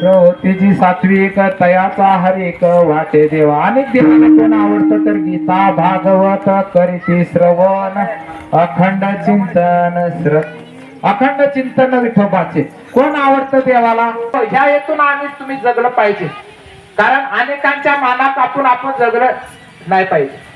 प्रवृत्तीची सात्विक तयाचा हरिक वाटे देवा. अनेक देवाला कोण आवडतं तर गीता भागवत करीती श्रवण अखंड चिंतन श्र अखंड चिंतन विठोबाचे. कोण आवडतं देवाला? ह्या हेतून आम्ही तुम्ही जगलं पाहिजे. कारण अनेकांच्या मानात आपण आपण जगलं नाही पाहिजे.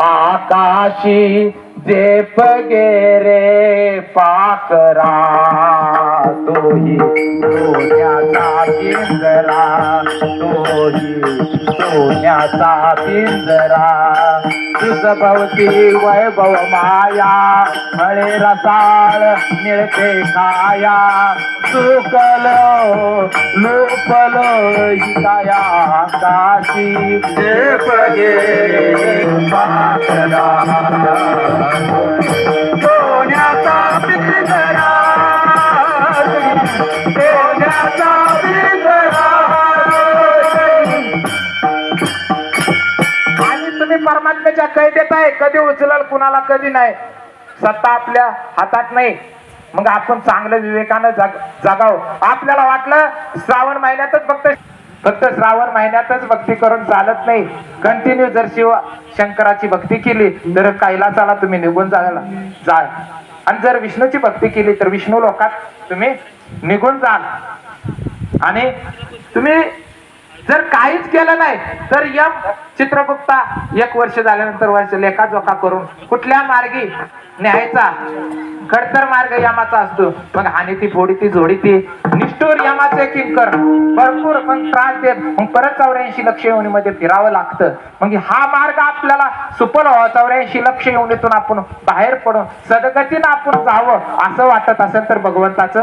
आकाशी जेप गेरे पाकरा तोही सोन्याचा पिंजरा तोही सोन्याचा पिंजरा. तुझभवती वैभव माया हळे रसाळ मिळते काया चुकलो लोपलो हिताया काया आकाशी जेप गेरे परमात्म्याच्या कैदेत आहे. कधी उचलल कुणाला कधी नाही. सत्ता आपल्या हातात नाही. मग आपण चांगलं विवेकानं जग जगाव. आपल्याला वाटलं श्रावण महिन्यातच फक्त फक्त श्रावण महिन्यातच भक्ती करून चालत नाही. कंटिन्यू जर शिव शंकराची भक्ती केली तर कैलासाला तुम्ही निघून जायला जा आणि जर विष्णूची भक्ती केली तर विष्णू लोकात तुम्ही निघून जाल. आणि तुम्ही जर काहीच केलं नाही तर यम चित्रगुप्ता एक वर्ष झाल्यानंतर वर्ष लेखाजोखा करून कुठल्या मार्गी न्यायचा? खडतर मार्ग यमाचा असतो. मग हानी ती फोडी ती झोडी ती निष्ठूर यमाचे किंकर. भरपूर पण त्रास देत. मग परत चौऱ्याऐंशी लक्ष योनीमध्ये फिरावं लागतं. मग हा मार्ग आपल्याला सुफल व्हावा. चौऱ्याऐंशी लक्ष योनीतून आपण बाहेर पडून सदगतीनं आपण जावं असं वाटत असेल तर भगवंताचं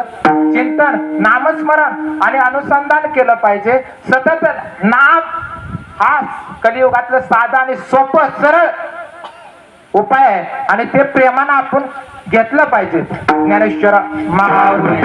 चिंतन नामस्मरण आणि अनुसंधान केलं पाहिजे. सतत नाम हा कलियुगातलं साधा आणि सोपं सरळ उपाय आहे. आणि ते प्रेमानं आपण घेतलं पाहिजे. ज्ञानेश्वर महावरी